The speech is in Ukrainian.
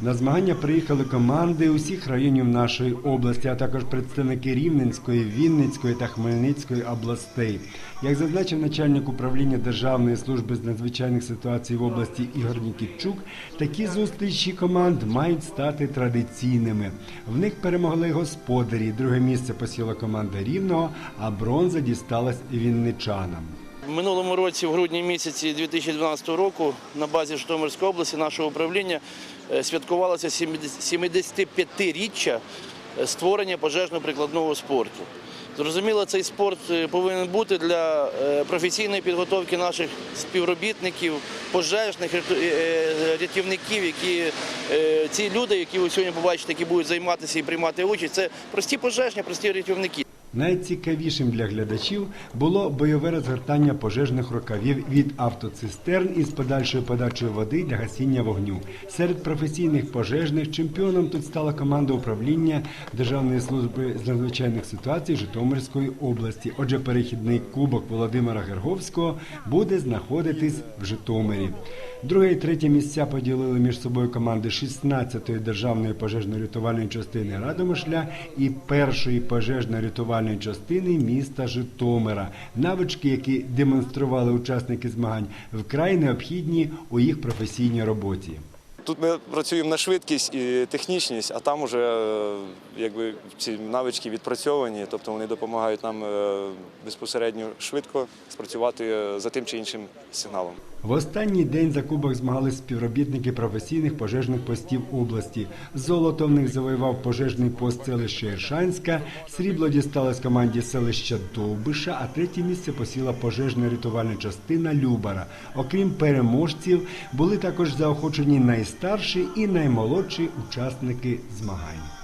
На змагання приїхали команди усіх районів нашої області, а також представники Рівненської, Вінницької та Хмельницької областей. Як зазначив начальник управління Державної служби з надзвичайних ситуацій в області Ігор Нікітчук, такі зустрічі команд мають стати традиційними. В них перемогли господарі. Друге місце посіла команда Рівного, а бронза дісталась вінничанам. Минулому році, в грудні місяці 2012 року, на базі Житомирської області нашого управління е, святкувалося 75-річчя е, створення пожежно-прикладного спорту. Зрозуміло, цей спорт е, повинен бути для професійної підготовки наших співробітників, пожежних рятівників, які ці люди, які ви сьогодні побачите, які будуть займатися і приймати участь, це прості пожежні, прості рятівники. Найцікавішим для глядачів було бойове розгортання пожежних рукавів від автоцистерн із подальшою подачею води для гасіння вогню. Серед професійних пожежних чемпіоном тут стала команда управління Державної служби з надзвичайних ситуацій Житомирської області. Отже, перехідний кубок Володимира Герговського буде знаходитись в Житомирі. Друге і третє місця поділили між собою команди 16-ї державної пожежно-рятувальної частини Радомишля і першої пожежно-рятувальної частини міста Житомира. Навички, які демонстрували учасники змагань, вкрай необхідні у їх професійній роботі. Тут ми працюємо на швидкість і технічність, а там уже е, якби ці навички відпрацьовані, тобто вони допомагають нам е, безпосередньо швидко спрацювати е, за тим чи іншим сигналом. В останній день за кубок змагались співробітники професійних пожежних постів області. Золото в них завоював пожежний пост селища Іршанська, срібло дісталось команді селища Довбиша, а третє місце посіла пожежна рятувальна частина Любара. Окрім переможців, були також заохочені найстарші і наймолодші учасники змагань.